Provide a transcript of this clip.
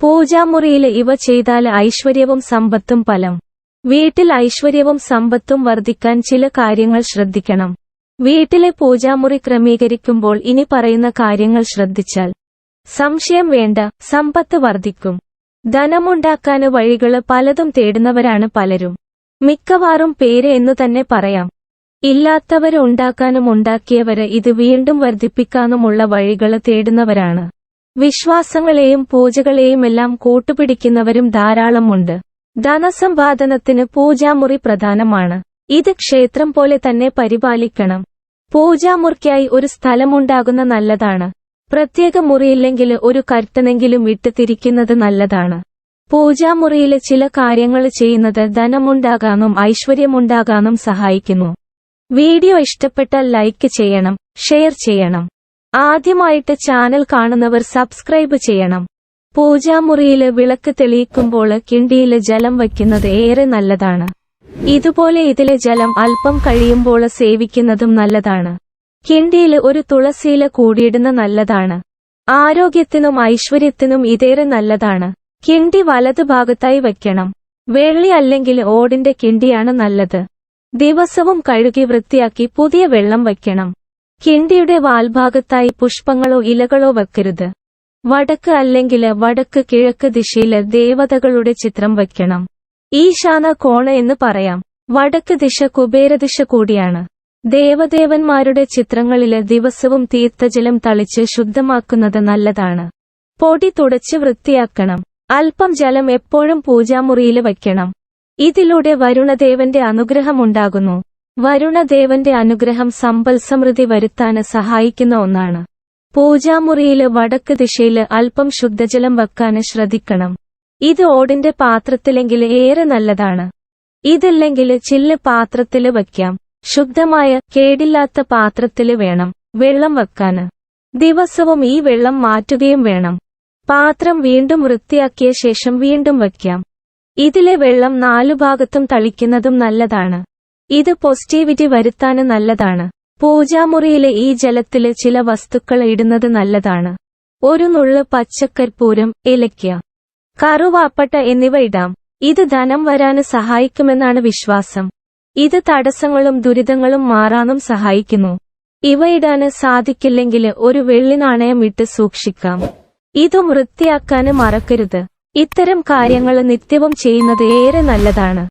പൂജാമുറിയിൽ ഇവ ചെയ്താൽ ഐശ്വര്യവും സമ്പത്തും ഫലം. വീട്ടിൽ ഐശ്വര്യവും സമ്പത്തും വർദ്ധിക്കാൻ ചില കാര്യങ്ങൾ ശ്രദ്ധിക്കണം. വീട്ടിലെ പൂജാമുറി ക്രമീകരിക്കുമ്പോൾ ഇനി പറയുന്ന കാര്യങ്ങൾ ശ്രദ്ധിച്ചാൽ. സംശയം വേണ്ട സമ്പത്ത് വർദ്ധിക്കും. ധനമുണ്ടാക്കാന് വഴികൾ പലതും തേടുന്നവരാണ് പലരും. മിക്കവാറും പേര് എന്നു തന്നെ പറയാം. ഇല്ലാത്തവര് ഉണ്ടാക്കാനും ഉണ്ടാക്കിയവര് ഇത് വീണ്ടും വർദ്ധിപ്പിക്കാനുമുള്ള വഴികൾ തേടുന്നവരാണ്. വിശ്വാസങ്ങളെയും പൂജകളെയും എല്ലാം കൂട്ടുപിടിക്കുന്നവരും ധാരാളമുണ്ട്. ധനസമ്പാദനത്തിന് പൂജാമുറി പ്രധാനമാണ്. ഇത് ക്ഷേത്രം പോലെ തന്നെ പരിപാലിക്കണം. പൂജാമുറിക്കായി ഒരു സ്ഥലമുണ്ടാകുന്ന നല്ലതാണ്. പ്രത്യേക മുറിയില്ലെങ്കിൽ ഒരു കർട്ടനെങ്കിലും വിട്ടു തിരിക്കുന്നത് നല്ലതാണ്. പൂജാമുറിയിലെ ചില കാര്യങ്ങൾ ചെയ്യുന്നത് ധനമുണ്ടാകാനും ഐശ്വര്യമുണ്ടാകാനും സഹായിക്കുന്നു. വീഡിയോ ഇഷ്ടപ്പെട്ടാൽ ലൈക്ക് ചെയ്യണം ഷെയർ ചെയ്യണം. ആദ്യമായിട്ട് ചാനൽ കാണുന്നവർ സബ്സ്ക്രൈബ് ചെയ്യണം. പൂജാമുറിയിൽ വിളക്ക് തെളിയിക്കുമ്പോൾ കിണ്ടിയിൽ ജലം വയ്ക്കുന്നത് ഏറെ നല്ലതാണ്. ഇതുപോലെ ഇതിലെ ജലം അല്പം കഴിയുമ്പോൾ സേവിക്കുന്നതും നല്ലതാണ്. കിണ്ടിയിൽ ഒരു തുളസിയില കൂടിയിടുന്ന നല്ലതാണ്. ആരോഗ്യത്തിനും ഐശ്വര്യത്തിനും ഇതേറെ നല്ലതാണ്. കിണ്ടി വലതുഭാഗത്തായി വയ്ക്കണം. വെള്ളി അല്ലെങ്കിൽ ഓടിന്റെ കിണ്ടിയാണ് നല്ലത്. ദിവസവും കഴുകി വൃത്തിയാക്കി പുതിയ വെള്ളം വയ്ക്കണം. കിണ്ടിയുടെ വാൽഭാഗത്തായി പുഷ്പങ്ങളോ ഇലകളോ വെക്കരുത്. വടക്ക് അല്ലെങ്കിൽ വടക്ക് കിഴക്ക് ദിശയിൽ ദേവതകളുടെ ചിത്രം വയ്ക്കണം. ഈശാന കോണ എന്ന് പറയാം. വടക്ക് ദിശ കുബേരദിശ കൂടിയാണ്. ദേവദേവന്മാരുടെ ചിത്രങ്ങളിൽ ദിവസവും തീർത്ഥജലം തളിച്ച് ശുദ്ധമാക്കുന്നത് നല്ലതാണ്. പൊടി തുടച്ച് വൃത്തിയാക്കണം. അല്പം ജലം എപ്പോഴും പൂജാമുറിയിൽ വയ്ക്കണം. ഇതിലൂടെ വരുണദേവന്റെ അനുഗ്രഹമുണ്ടാകുന്നു. വരുണദേവന്റെ അനുഗ്രഹം സമ്പൽ സമൃദ്ധി വരുത്താന് സഹായിക്കുന്ന ഒന്നാണ്. പൂജാമുറിയിൽ വടക്ക് ദിശയിൽ അല്പം ശുദ്ധജലം വെക്കാന് ശ്രദ്ധിക്കണം. ഇത് ഓടിന്റെ പാത്രത്തിലെങ്കിൽ ഏറെ നല്ലതാണ്. ഇതില്ലെങ്കിൽ ചില്ല് പാത്രത്തിൽ വയ്ക്കാം. ശുദ്ധമായ കേടില്ലാത്ത പാത്രത്തിൽ വേണം വെള്ളം വെക്കാന് ദിവസവും ഈ വെള്ളം മാറ്റുകയും വേണം. പാത്രം വീണ്ടും വൃത്തിയാക്കിയ ശേഷം വീണ്ടും വയ്ക്കാം. ഇതിലെ വെള്ളം നാലു ഭാഗത്തും തളിക്കുന്നതും നല്ലതാണ്. ഇത് പോസിറ്റിവിറ്റി വരുത്താന് നല്ലതാണ്. പൂജാമുറിയിലെ ഈ ജലത്തിൽ ചില വസ്തുക്കൾ ഇടുന്നത് നല്ലതാണ്. ഒരു നുള്ള് പച്ചക്കർപ്പൂരം ഇലയ്ക്ക കറുവാപ്പട്ട എന്നിവ ഇടാം. ഇത് ധനം വരാന് സഹായിക്കുമെന്നാണ് വിശ്വാസം. ഇത് തടസ്സങ്ങളും ദുരിതങ്ങളും മാറാനും സഹായിക്കുന്നു. ഇവയിടാന് സാധിക്കില്ലെങ്കിൽ ഒരു വെള്ളി നാണയം ഇട്ട് സൂക്ഷിക്കാം. ഇതും വൃത്തിയാക്കാനും മറക്കരുത്. ഇത്തരം കാര്യങ്ങൾ നിത്യവും ചെയ്യുന്നത് ഏറെ നല്ലതാണ്.